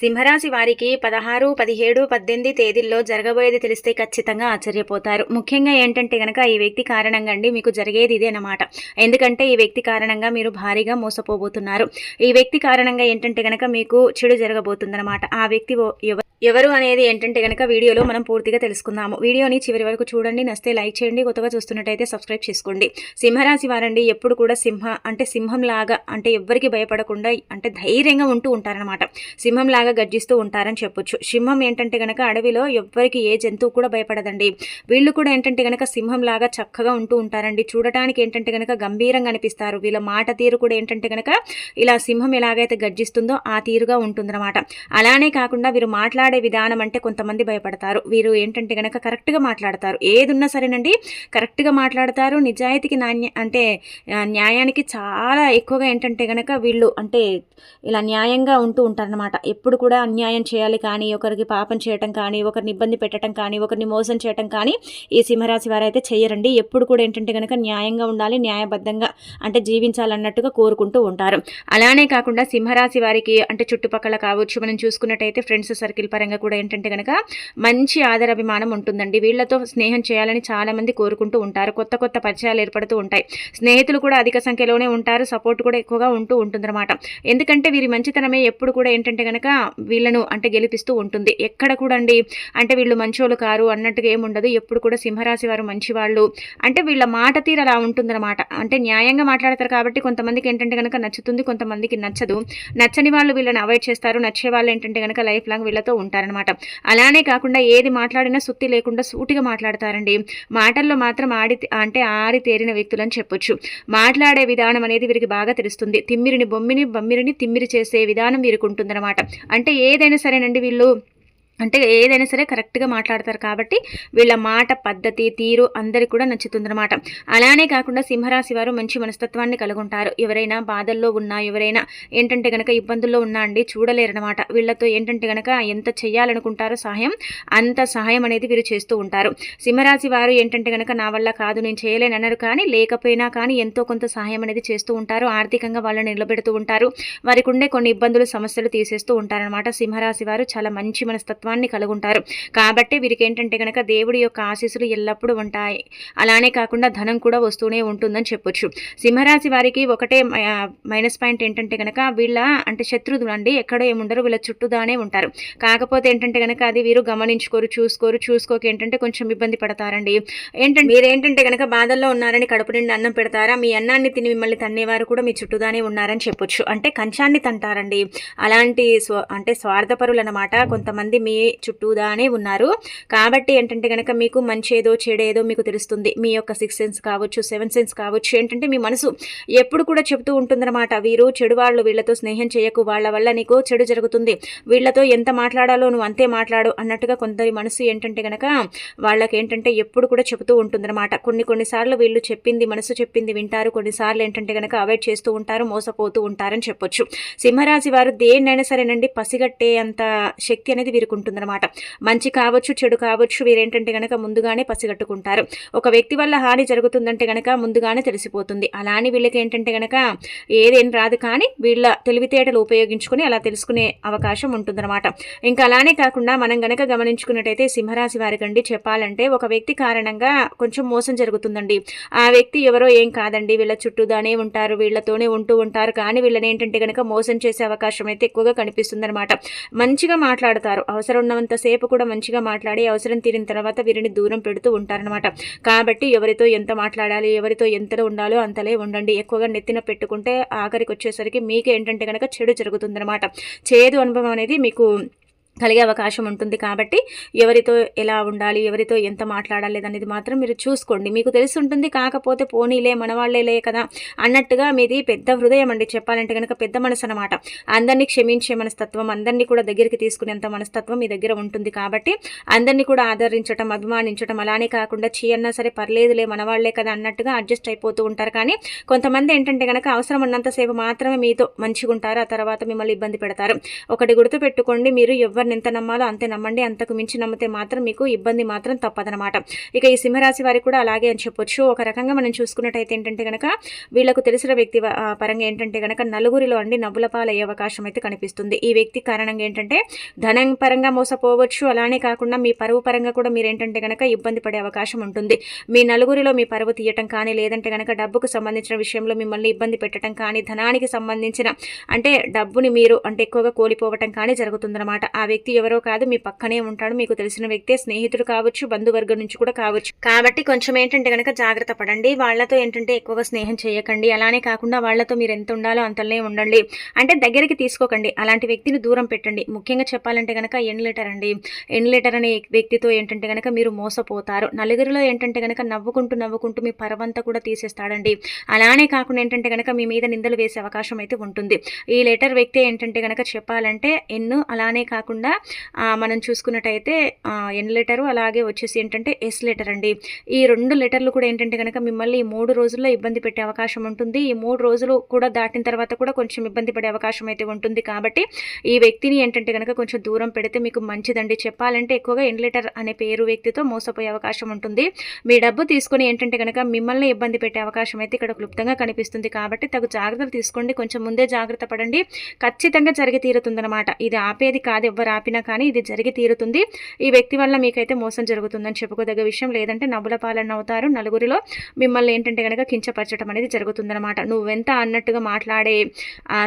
సింహరాశి వారికి పదహారు పదిహేడు పద్దెనిమిది తేదీల్లో జరగబోయేది తెలిస్తే ఖచ్చితంగా ఆశ్చర్యపోతారు. ముఖ్యంగా ఏంటంటే గనక ఈ వ్యక్తి కారణంగా అండి మీకు జరిగేది ఇదే అన్నమాట. ఎందుకంటే ఈ వ్యక్తి కారణంగా మీరు భారీగా మోసపోబోతున్నారు. ఈ వ్యక్తి కారణంగా ఏంటంటే గనక మీకు చెడు జరగబోతుందన్నమాట. ఆ వ్యక్తి ఓ- ఎవరు అనేది ఏంటంటే కనుక వీడియోలో మనం పూర్తిగా తెలుసుకుందాము. వీడియోని చివరి వరకు చూడండి నస్తే లైక్ చేయండి కొత్తగా చూస్తున్నట్టయితే సబ్స్క్రైబ్ చేసుకోండి. సింహరాశి వారండి ఎప్పుడు కూడా సింహ అంటే సింహం లాగా అంటే ఎవ్వరికి భయపడకుండా అంటే ధైర్యంగా ఉంటూ ఉంటారనమాట సింహం లాగా గర్జిస్తూ ఉంటారని చెప్పొచ్చు. సింహం ఏంటంటే కనుక అడవిలో ఎవ్వరికి ఏ జంతువు కూడా భయపడదండి. వీళ్ళు కూడా ఏంటంటే కనుక సింహం లాగా చక్కగా ఉంటూ ఉంటారండి. చూడటానికి ఏంటంటే కనుక గంభీరంగా అనిపిస్తారు. వీళ్ళ మాట తీరు కూడా ఏంటంటే కనుక ఇలా సింహం ఎలాగైతే గర్జిస్తుందో ఆ తీరుగా ఉంటుందన్నమాట. అలానే కాకుండా వీరు మాట్లాడే విధానం అంటే కొంతమంది భయపడతారు. వీరు ఏంటంటే కనుక కరెక్ట్గా మాట్లాడతారు. ఏదున్నా సరేనండి కరెక్ట్గా మాట్లాడతారు. నిజాయితీకి నాణ్య అంటే న్యాయానికి చాలా ఎక్కువగా ఏంటంటే కనుక వీళ్ళు అంటే ఇలా న్యాయంగా ఉంటూ ఉంటారనమాట ఎప్పుడు కూడా అన్యాయం చేయాలి కానీ ఒకరికి పాపం చేయటం కానీ ఒకరిని ఇబ్బంది పెట్టడం కానీ ఒకరిని మోసం చేయటం కానీ ఈ సింహరాశి వారైతే చేయరండి ఎప్పుడు కూడా ఏంటంటే కనుక న్యాయంగా ఉండాలి న్యాయబద్ధంగా అంటే జీవించాలన్నట్టుగా కోరుకుంటూ ఉంటారు. అలానే కాకుండా సింహరాశి వారికి అంటే చుట్టుపక్కల కావచ్చు మనం చూసుకున్నట్టయితే ఫ్రెండ్స్ సర్కిల్ పరంగా కూడా ఏంటంటే కనుక మంచి ఆదరాభిమానం ఉంటుందండి. వీళ్ళతో స్నేహం చేయాలని చాలామంది కోరుకుంటూ ఉంటారు. కొత్త కొత్త పరిచయాలు ఏర్పడుతూ ఉంటాయి. స్నేహితులు కూడా అధిక సంఖ్యలోనే ఉంటారు. సపోర్ట్ కూడా ఎక్కువగా ఉంటూ ఉంటుందన్నమాట. ఎందుకంటే వీరి మంచితనమే ఎప్పుడు కూడా ఏంటంటే కనుక వీళ్ళను అంటే గెలిపిస్తూ ఉంటుంది. ఎక్కడ కూడా అండి అంటే వీళ్ళు మంచోళ్ళు కారు అన్నట్టుగా ఏముండదు ఎప్పుడు కూడా సింహరాశి వారు మంచి వాళ్ళు అంటే వీళ్ళ మాట తీరు అలా ఉంటుందన్నమాట. అంటే న్యాయంగా మాట్లాడతారు కాబట్టి కొంతమందికి ఏంటంటే కనుక నచ్చుతుంది కొంతమందికి నచ్చదు. నచ్చని వాళ్ళు వీళ్ళని అవాయిడ్ చేస్తారు. నచ్చే వాళ్ళు ఏంటంటే కనుక లైఫ్ లాంగ్ వీళ్ళతో ఉంటారనమాట అలానే కాకుండా ఏది మాట్లాడినా సుత్తి లేకుండా సూటిగా మాట్లాడతారండి. మాటల్లో మాత్రం ఆడి అంటే ఆరి తేరిన వ్యక్తులు అని చెప్పొచ్చు. మాట్లాడే విధానం అనేది వీరికి బాగా తెలుస్తుంది. తిమ్మిరిని బొమ్మిని బొమ్మిరిని తిమ్మిరి చేసే విధానం వీరికి ఉంటుందన్నమాట. అంటే ఏదైనా సరేనండి వీళ్ళు అంటే ఏదైనా సరే కరెక్ట్గా మాట్లాడతారు కాబట్టి వీళ్ళ మాట పద్ధతి తీరు అందరికి కూడా నచ్చుతుందన్నమాట. అలానే కాకుండా సింహరాశి వారు మంచి మనస్తత్వాన్ని కలుగుంటారు. ఎవరైనా బాధల్లో ఉన్నా ఎవరైనా ఏంటంటే గనక ఇబ్బందుల్లో ఉన్నా అండి చూడలేరనమాట వీళ్ళతో ఏంటంటే గనక ఎంత చేయాలనుకుంటారో సహాయం అంత సహాయం అనేది వీరు చేస్తూ ఉంటారు. సింహరాశి వారు ఏంటంటే గనక నా వల్ల కాదు నేను చేయలేను అన్నారు కానీ లేకపోయినా కానీ ఎంతో కొంత సహాయం అనేది చేస్తూ ఉంటారు. ఆర్థికంగా వాళ్ళని నిలబెడుతూ ఉంటారు. వారికి ఉండే కొన్ని ఇబ్బందులు సమస్యలు తీసేస్తూ ఉంటారనమాట సింహరాశి వారు చాలా మంచి మనస్తత్వం మనస్తత్వాన్ని కలుగుంటారు. కాబట్టి వీరికి ఏంటంటే కనుక దేవుడి యొక్క ఆశీస్సులు ఎల్లప్పుడూ ఉంటాయి. అలానే కాకుండా ధనం కూడా వస్తూనే ఉంటుందని చెప్పొచ్చు. సింహరాశి వారికి ఒకటే మైనస్ పాయింట్ ఏంటంటే కనుక వీళ్ళ అంటే శత్రువులు అండి ఎక్కడో ఏముండరు వీళ్ళ చుట్టూదానే ఉంటారు. కాకపోతే ఏంటంటే కనుక అది వీరు గమనించుకోరు చూసుకోరు చూసుకోక ఏంటంటే కొంచెం ఇబ్బంది పడతారండి. ఏంటంటే మీరు ఏంటంటే కనుక బాధల్లో ఉన్నారని కడుపు నిండి అన్నం పెడతారా? మీ అన్నాన్ని తిని మిమ్మల్ని తన్నేవారు కూడా మీ చుట్టూదానే ఉన్నారని చెప్పొచ్చు. అంటే కంచాన్ని తంటారండి. అలాంటి స్వ అంటే స్వార్థపరులు అనమాట కొంతమంది మీ చుట్టూదానే ఉన్నారు. కాబట్టి ఏంటంటే కనుక మీకు మంచి ఏదో చెడేదో మీకు తెలుస్తుంది. మీ యొక్క సిక్స్ సెన్స్ కావచ్చు సెవెన్ సెన్స్ కావచ్చు. ఏంటంటే మీ మనసు ఎప్పుడు కూడా చెబుతూ ఉంటుందన్నమాట. వీరు చెడు వాళ్ళు వీళ్ళతో స్నేహం చేయకు. వాళ్ళ వల్ల నీకు చెడు జరుగుతుంది. వీళ్ళతో ఎంత మాట్లాడాలో నువ్వు అంతే మాట్లాడు అన్నట్టుగా కొందరి మనసు ఏంటంటే గనక వాళ్ళకి ఏంటంటే ఎప్పుడు కూడా చెబుతూ ఉంటుందన్నమాట. కొన్ని కొన్నిసార్లు వీళ్ళు చెప్పింది మనసు చెప్పింది వింటారు. కొన్నిసార్లు ఏంటంటే గనక అవాయిడ్ చేస్తూ ఉంటారు మోసపోతూ ఉంటారని చెప్పొచ్చు. సింహరాశి వారు దేన్నైనా సరేనండి పసిగట్టే అంత శక్తి అనేది వీరికి ఉంటుందన్నమాట. మంచి కావచ్చు చెడు కావచ్చు వీరేంటంటే గనక ముందుగానే పసిగట్టుకుంటారు. ఒక వ్యక్తి వల్ల హాని జరుగుతుందంటే గనక ముందుగానే తెలిసిపోతుంది. అలానే వీళ్ళకి ఏంటంటే గనక ఏదేం రాదు కానీ వీళ్ళ తెలివితేటలు ఉపయోగించుకుని అలా తెలుసుకునే అవకాశం ఉంటుందన్నమాట. ఇంకా అలానే కాకుండా మనం గనక గమనించుకున్నట్టయితే సింహరాశి వారికండి చెప్పాలంటే ఒక వ్యక్తి కారణంగా కొంచెం మోసం జరుగుతుందండి. ఆ వ్యక్తి ఎవరో ఏం కాదండి. వీళ్ళ చుట్టూదానే ఉంటారు వీళ్ళతోనే ఉంటూ ఉంటారు. కానీ వీళ్ళని ఏంటంటే గనక మోసం చేసే అవకాశం అయితే ఎక్కువగా కనిపిస్తుందన్నమాట. మంచిగా మాట్లాడతారు. అవసరం ఉన్నంతసేపు కూడా మంచిగా మాట్లాడి అవసరం తీరిన తర్వాత వీరిని దూరం పెడుతూ ఉంటారనమాట కాబట్టి ఎవరితో ఎంత మాట్లాడాలి ఎవరితో ఎంతలో ఉండాలో అంతలే ఉండండి. ఎక్కువగా నెత్తిన పెట్టుకుంటే ఆఖరికి వచ్చేసరికి మీకు ఏంటంటే కనుక చెడు జరుగుతుందనమాట చేదు అనుభవం అనేది మీకు కలిగే అవకాశం ఉంటుంది కాబట్టి ఎవరితో ఎలా ఉండాలి ఎవరితో ఎంత మాట్లాడాలి అనేది మాత్రం మీరు చూసుకోండి. మీకు తెలిసి ఉంటుంది కాకపోతే పోనీలే మనవాళ్ళేలే కదా అన్నట్టుగా మీది పెద్ద హృదయం అండి చెప్పాలంటే కనుక పెద్ద మనసు అనమాట అందరినీ క్షమించే మనస్తత్వం అందరినీ కూడా దగ్గరికి తీసుకునేంత మనస్తత్వం మీ దగ్గర ఉంటుంది కాబట్టి అందరినీ కూడా ఆదరించడం అభిమానించడం అలానే కాకుండా చీ అన్నా సరే పర్లేదులే మనవాళ్ళే కదా అన్నట్టుగా అడ్జస్ట్ అయిపోతూ ఉంటారు. కానీ కొంతమంది ఏంటంటే కనుక అవసరం ఉన్నంతసేపు మాత్రమే మీతో మంచిగా ఉంటారు ఆ తర్వాత మిమ్మల్ని ఇబ్బంది పెడతారు. ఒకటి గుర్తు పెట్టుకోండి మీరు ఎవరిని ఎవరిని ఎంత నమ్మాలో అంతే నమ్మండి. అంతకు మించి నమ్మితే మాత్రం మీకు ఇబ్బంది మాత్రం తప్పదనమాట ఇక ఈ సింహరాశి వారికి కూడా అలాగే అని చెప్పొచ్చు. ఒక రకంగా మనం చూసుకున్నట్టయితే ఏంటంటే కనుక వీళ్ళకు తెలిసిన వ్యక్తి పరంగా ఏంటంటే కనుక నలుగురిలో అండి నవ్వుల పాలయ్యే అవకాశం అయితే కనిపిస్తుంది. ఈ వ్యక్తి కారణంగా ఏంటంటే ధనం పరంగా మోసపోవచ్చు. అలానే కాకుండా మీ పరువు పరంగా కూడా మీరు ఏంటంటే కనుక ఇబ్బంది పడే అవకాశం ఉంటుంది. మీ నలుగురిలో మీ పరువు తీయటం కానీ లేదంటే కనుక డబ్బుకు సంబంధించిన విషయంలో మిమ్మల్ని ఇబ్బంది పెట్టడం కానీ ధనానికి సంబంధించిన అంటే డబ్బుని మీరు అంటే ఎక్కువగా కోల్పోవటం కానీ జరుగుతుందన్నమాట. ఆ వ్యక్తి ఎవరో కాదు మీ పక్కనే ఉంటాడు మీకు తెలిసిన వ్యక్తే స్నేహితుడు కావచ్చు బంధువర్గం నుంచి కూడా కావచ్చు. కాబట్టి కొంచెం ఏంటంటే కనుక జాగ్రత్త పడండి. వాళ్ళతో ఏంటంటే ఎక్కువగా స్నేహం చేయకండి. అలానే కాకుండా వాళ్ళతో మీరు ఎంత ఉండాలో అంతలోనే ఉండండి. అంటే దగ్గరికి తీసుకోకండి. అలాంటి వ్యక్తిని దూరం పెట్టండి. ముఖ్యంగా చెప్పాలంటే కనుక ఎన్లెటర్ అండి. ఎన్లెటర్ అనే వ్యక్తితో ఏంటంటే కనుక మీరు మోసపోతారు. నలుగురిలో ఏంటంటే కనుక నవ్వుకుంటూ నవ్వుకుంటూ మీ పరవంతా కూడా తీసేస్తాడండి. అలానే కాకుండా ఏంటంటే కనుక మీ మీద నిందలు వేసే అవకాశం అయితే ఉంటుంది. ఈ లెటర్ వ్యక్తి ఏంటంటే కనుక చెప్పాలంటే ఎన్ను అలానే కాకుండా కాకుండా మనం చూసుకున్నట్టయితే ఎన్ లెటరు అలాగే వచ్చేసి ఏంటంటే ఎస్ లెటర్ అండి. ఈ రెండు లెటర్లు కూడా ఏంటంటే కనుక మిమ్మల్ని ఈ మూడు రోజుల్లో ఇబ్బంది పెట్టే అవకాశం ఉంటుంది. ఈ మూడు రోజులు కూడా దాటిన తర్వాత కూడా కొంచెం ఇబ్బంది పడే అవకాశం అయితే ఉంటుంది. కాబట్టి ఈ వ్యక్తిని ఏంటంటే కనుక కొంచెం దూరం పెడితే మీకు మంచిదండి. చెప్పాలంటే ఎక్కువగా ఎన్ లెటర్ అనే పేరు వ్యక్తితో మోసపోయే అవకాశం ఉంటుంది. మీ డబ్బు తీసుకొని ఏంటంటే కనుక మిమ్మల్ని ఇబ్బంది పెట్టే అవకాశం అయితే ఇక్కడ క్లుప్తంగా కనిపిస్తుంది. కాబట్టి తగు జాగ్రత్తలు తీసుకోండి. కొంచెం ముందే జాగ్రత్త పడండి. ఖచ్చితంగా జరిగి తీరుతుందన్నమాట. ఇది ఆపేది కాదు ఎవ్వరు ఆపినా కానీ ఇది జరిగి తీరుతుంది. ఈ వ్యక్తి వల్ల మీకైతే మోసం జరుగుతుందని చెప్పుకోదగ్గ విషయం. లేదంటే నవ్వుల పాలన అవుతారు. నలుగురిలో మిమ్మల్ని ఏంటంటే కనుక కించపరచడం అనేది జరుగుతుందనమాట నువ్వెంత అన్నట్టుగా మాట్లాడే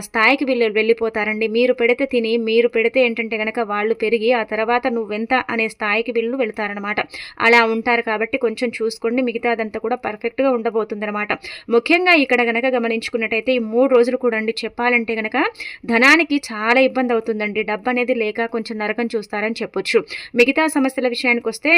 స్థాయికి వీళ్ళు వెళ్ళిపోతారండి. మీరు పెడితే తిని మీరు పెడితే ఏంటంటే కనుక వాళ్ళు పెరిగి ఆ తర్వాత నువ్వెంత అనే స్థాయికి వీళ్ళు వెళ్తారనమాట అలా ఉంటారు కాబట్టి కొంచెం చూసుకోండి. మిగతాదంతా కూడా పర్ఫెక్ట్గా ఉండబోతుందన్నమాట. ముఖ్యంగా ఇక్కడ గనక గమనించుకున్నట్టయితే ఈ మూడు రోజులు కూడా అండి చెప్పాలంటే గనక ధనానికి చాలా ఇబ్బంది అవుతుందండి. డబ్బు అనేది లేక కొంచెం నరకం చూస్తారని చెప్పొచ్చు. మిగతా సమస్యల విషయానికి వస్తే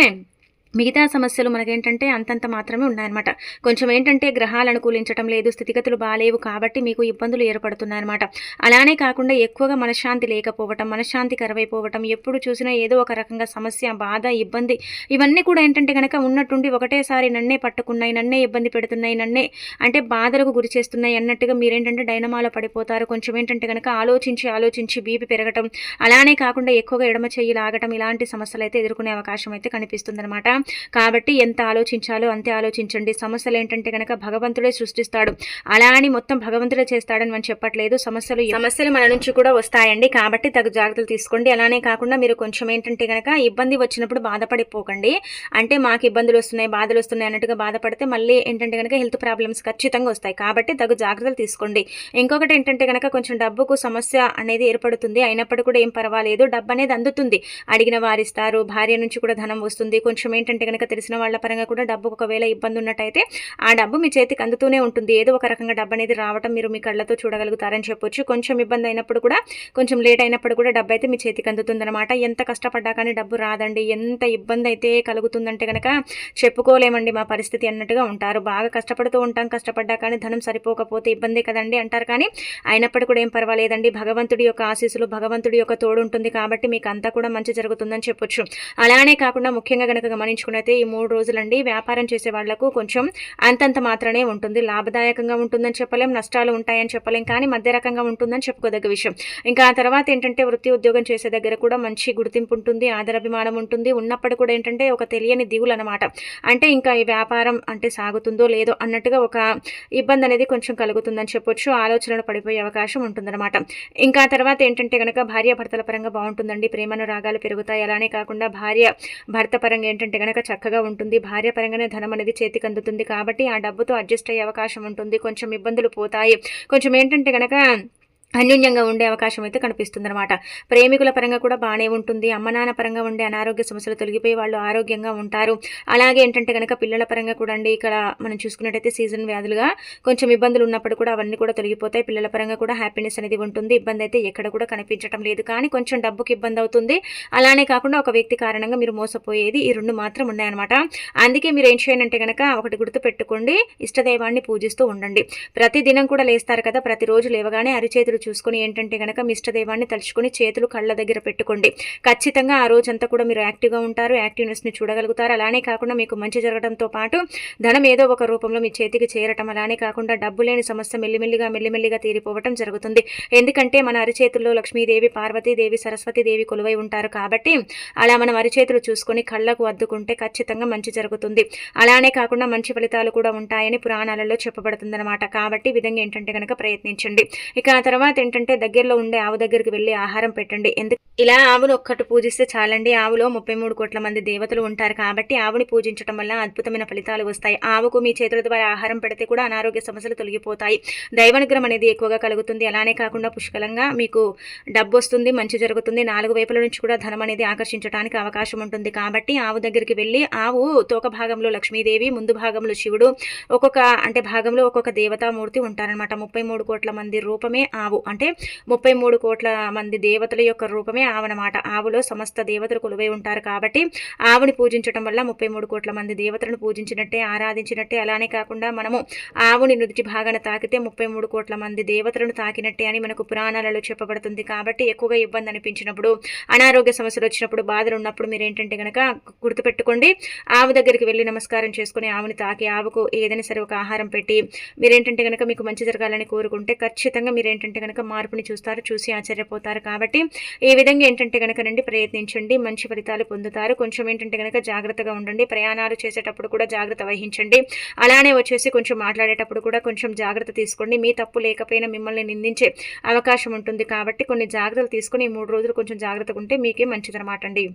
మిగతా సమస్యలు మనకేంటంటే అంతంత మాత్రమే ఉన్నాయన్నమాట. కొంచెం ఏంటంటే గ్రహాలు అనుకూలించడం లేదు స్థితిగతులు బాగాలేవు కాబట్టి మీకు ఇబ్బందులు ఏర్పడుతున్నాయన్నమాట. అలానే కాకుండా ఎక్కువగా మనశ్శాంతి లేకపోవటం మనశ్శాంతి కరువైపోవటం ఎప్పుడు చూసినా ఏదో ఒక రకంగా సమస్య బాధ ఇబ్బంది ఇవన్నీ కూడా ఏంటంటే కనుక ఉన్నట్టుండి ఒకటేసారి నన్నే పట్టుకున్నాయి నన్నే ఇబ్బంది పెడుతున్నాయి నన్నే అంటే బాధలకు గురి చేస్తున్నాయి అన్నట్టుగా మీరేంటంటే డైనమాలో పడిపోతారు. కొంచెం ఏంటంటే కనుక ఆలోచించి ఆలోచించి బీపీ పెరగటం అలానే కాకుండా ఎక్కువగా ఎడమ చెయ్యి లాగటం ఇలాంటి సమస్యలు అయితే ఎదుర్కొనే అవకాశం అయితే కనిపిస్తుందన్నమాట. కాబట్టి ఎంత ఆలోచించాలో అంతే ఆలోచించండి. సమస్యలు ఏంటంటే కనుక భగవంతుడే సృష్టిస్తాడు. అలా అని మొత్తం భగవంతుడే చేస్తాడని మనం చెప్పట్లేదు. సమస్యలు సమస్యలు మన నుంచి కూడా వస్తాయండి. కాబట్టి తగు జాగ్రత్తలు తీసుకోండి. అలానే కాకుండా మీరు కొంచెం ఏంటంటే కనుక ఇబ్బంది వచ్చినప్పుడు బాధపడిపోకండి. అంటే మాకు ఇబ్బందులు వస్తున్నాయి బాధలు వస్తున్నాయి అన్నట్టుగా బాధపడితే మళ్ళీ ఏంటంటే కనుక హెల్త్ ప్రాబ్లమ్స్ ఖచ్చితంగా వస్తాయి. కాబట్టి తగు జాగ్రత్తలు తీసుకోండి. ఇంకొకటి ఏంటంటే కనుక కొంచెం డబ్బుకు సమస్య అనేది ఏర్పడుతుంది. అయినప్పటికీ కూడా ఏం పర్వాలేదు. డబ్బు అనేది అందుతుంది. అడిగిన వారిస్తారు భార్య నుంచి కూడా ధనం వస్తుంది. కొంచెం ఏంటంటే కనుక తెలిసిన వాళ్ళ పరంగా కూడా డబ్బు ఒకవేళ ఇబ్బంది ఉన్నట్టయితే ఆ డబ్బు మీ చేతికి అందుతూనే ఉంటుంది. ఏదో ఒక రకంగా డబ్బు అనేది రావటం మీరు మీ కళ్ళతో చూడగలుగుతారని చెప్పొచ్చు. కొంచెం ఇబ్బంది అయినప్పుడు కూడా కొంచెం లేట్ అయినప్పుడు కూడా డబ్బు అయితే మీ చేతికి అందుతుందన్నమాట. ఎంత కష్టపడ్డా కానీ డబ్బు రాదండి. ఎంత ఇబ్బంది అయితే కలుగుతుందంటే కనుక చెప్పుకోలేమండి మా పరిస్థితి అన్నట్టుగా ఉంటారు. బాగా కష్టపడుతూ ఉంటాం కష్టపడ్డా కానీ ధనం సరిపోకపోతే ఇబ్బందే కదండి అంటారు కానీ అయినప్పటికీ కూడా ఏం పర్వాలేదండి. భగవంతుడి యొక్క ఆశీస్సులు భగవంతుడి యొక్క తోడు ఉంటుంది కాబట్టి మీకు అంతా కూడా మంచి జరుగుతుందని చెప్పొచ్చు. అలానే కాకుండా ముఖ్యంగా కనుక గమనించుకున్నైతే ఈ మూడు రోజులండి వ్యాపారం చేసే వాళ్ళకు కొంచెం అంతంత మాత్రమే ఉంటుంది. లాభదాయకంగా ఉంటుందని చెప్పలేం నష్టాలు ఉంటాయని చెప్పలేం కానీ మధ్య రకంగా ఉంటుందని చెప్పుకోదగ్గ విషయం. ఇంకా ఆ తర్వాత ఏంటంటే వృత్తి ఉద్యోగం చేసే దగ్గర కూడా మంచి గుర్తింపు ఉంటుంది ఆదరాభిమానం ఉంటుంది. ఉన్నప్పుడు కూడా ఏంటంటే ఒక తెలియని దిగులు అనమాట అంటే ఇంకా ఈ వ్యాపారం అంటే సాగుతుందో లేదో అన్నట్టుగా ఒక ఇబ్బంది అనేది కొంచెం కలుగుతుందని చెప్పొచ్చు. ఆలోచనలు పడిపోయే అవకాశం ఉంటుందన్నమాట. ఇంకా తర్వాత ఏంటంటే కనుక భార్య భర్తల పరంగా బాగుంటుందండి. ప్రేమను రాగాలు పెరుగుతాయి. అలానే కాకుండా భార్య భర్త పరంగా ఏంటంటే కనుక చక్కగా ఉంటుంది భార్య పరంగానే ధనం అనేది చేతికి అందుతుంది కాబట్టి ఆ డబ్బుతో అడ్జస్ట్ అయ్యే అవకాశం ఉంటుంది. కొంచెం ఇబ్బందులు పోతాయి. కొంచెం ఏంటంటే గనక అన్యోన్యంగా ఉండే అవకాశం అయితే కనిపిస్తుంది అనమాట ప్రేమికుల పరంగా కూడా బాగానే ఉంటుంది. అమ్మ నాన్న పరంగా ఉండే అనారోగ్య సమస్యలు తొలగిపోయి వాళ్ళు ఆరోగ్యంగా ఉంటారు. అలాగే ఏంటంటే కనుక పిల్లల పరంగా కూడా అండి ఇక్కడ మనం చూసుకున్నట్టయితే సీజన్ వ్యాధులుగా కొంచెం ఇబ్బందులు ఉన్నప్పుడు కూడా అవన్నీ కూడా తొలగిపోతాయి. పిల్లల పరంగా కూడా హ్యాపీనెస్ అనేది ఉంటుంది. ఇబ్బంది అయితే ఎక్కడ కూడా కనిపించడం లేదు. కానీ కొంచెం డబ్బుకి ఇబ్బంది అవుతుంది. అలానే కాకుండా ఒక వ్యక్తి కారణంగా మీరు మోసపోయేది ఈ రెండు మాత్రం ఉన్నాయన్నమాట. అందుకే మీరు ఏం చేయనంటే కనుక ఒకటి గుర్తు పెట్టుకోండి. ఇష్టదైవాన్ని పూజిస్తూ ఉండండి. ప్రతి దినం కూడా లేస్తారు కదా ప్రతిరోజు లేవగానే అరిచేతులు అరిచేతులు చూసుకొని ఏంటంటే గనక మిష్టదేవాన్ని తలుచుకుని తలుచుకొని చేతులు కళ్ళ దగ్గర పెట్టుకోండి. ఖచ్చితంగా ఆ రోజంతా కూడా మీరు యాక్టివ్గా ఉంటారు యాక్టివ్నెస్ని చూడగలుగుతారు. అలానే కాకుండా మీకు మంచి జరగడంతో పాటు ధనం ఏదో ఒక రూపంలో మీ చేతికి చేరటం అలానే కాకుండా డబ్బు లేని సమస్య మెల్లిమెల్లిగా మెల్లిమెల్లిగా తీరిపోవటం జరుగుతుంది. ఎందుకంటే మన అరిచేతుల్లో లక్ష్మీదేవి పార్వతీదేవి సరస్వతీదేవి కొలువై ఉంటారు కాబట్టి అలా మనం అరిచేతులు చూసుకొని కళ్ళకు అద్దుకుంటే ఖచ్చితంగా మంచి జరుగుతుంది. అలానే కాకుండా మంచి ఫలితాలు కూడా ఉంటాయని పురాణాలలో చెప్పబడుతుందన్నమాట. కాబట్టి విధంగా ఏంటంటే కనుక ప్రయత్నించండి. ఇక ఆ తర్వాత ఏంటంటే దగ్గరలో ఉండే ఆవు దగ్గరికి వెళ్ళి ఆహారం పెట్టండి. ఎందుకు? ఇలా ఆవును ఒక్కటి పూజిస్తే చాలండి. ఆవులో ముప్పై మూడు కోట్ల మంది దేవతలు ఉంటారు కాబట్టి ఆవుని పూజించడం వల్ల అద్భుతమైన ఫలితాలు వస్తాయి. ఆవుకు మీ చేతుల ద్వారా ఆహారం పెడితే కూడా అనారోగ్య సమస్యలు తొలగిపోతాయి. దైవనుగ్రహం అనేది ఎక్కువగా కలుగుతుంది. అలానే కాకుండా పుష్కలంగా మీకు డబ్బు వస్తుంది మంచి జరుగుతుంది. నాలుగు వైపుల నుంచి కూడా ధనం అనేది ఆకర్షించడానికి అవకాశం ఉంటుంది. కాబట్టి ఆవు దగ్గరికి వెళ్ళి ఆవు తోక భాగంలో లక్ష్మీదేవి ముందు భాగంలో శివుడు ఒక్కొక్క అంటే భాగంలో ఒక్కొక్క దేవతామూర్తి ఉంటారనమాట ముప్పై మూడు కోట్ల మంది రూపమే ఆవు. అంటే ముప్పై మూడు కోట్ల మంది దేవతల యొక్క రూపమే ఆవనమాట. ఆవులో సమస్త దేవతలు కొలువై ఉంటారు కాబట్టి ఆవుని పూజించడం వల్ల ముప్పై మూడు కోట్ల మంది దేవతలను పూజించినట్టే ఆరాధించినట్టే. అలానే కాకుండా మనము ఆవుని నుదుటి భాగాన తాకితే ముప్పై మూడు కోట్ల మంది దేవతలను తాకినట్టే అని మనకు పురాణాలలో చెప్పబడుతుంది. కాబట్టి ఎక్కువగా ఇబ్బంది అనిపించినప్పుడు అనారోగ్య సమస్యలు వచ్చినప్పుడు బాధలు ఉన్నప్పుడు మీరు ఏంటంటే కనుక గుర్తుపెట్టుకోండి. ఆవు దగ్గరికి వెళ్ళి నమస్కారం చేసుకుని ఆవుని తాకి ఆవుకు ఏదైనా సరే ఒక ఆహారం పెట్టి మీరేంటంటే కనుక మీకు మంచి జరగాలని కోరుకుంటే ఖచ్చితంగా మీరేంటంటే కనుక మార్పుని చూస్తారు చూసి ఆశ్చర్యపోతారు. కాబట్టి ఈ విధంగా ఏంటంటే కనుక రండి ప్రయత్నించండి మంచి ఫలితాలు పొందుతారు. కొంచెం ఏంటంటే కనుక జాగ్రత్తగా ఉండండి ప్రయాణాలు చేసేటప్పుడు కూడా జాగ్రత్త వహించండి. అలానే వచ్చేసి కొంచెం మాట్లాడేటప్పుడు కూడా కొంచెం జాగ్రత్త తీసుకోండి. మీ తప్పు లేకపోయినా మిమ్మల్ని నిందించే అవకాశం ఉంటుంది. కాబట్టి కొన్ని జాగ్రత్తలు తీసుకుని మూడు రోజులు కొంచెం జాగ్రత్తగా ఉంటే మీకే మంచిదనమాట అండి.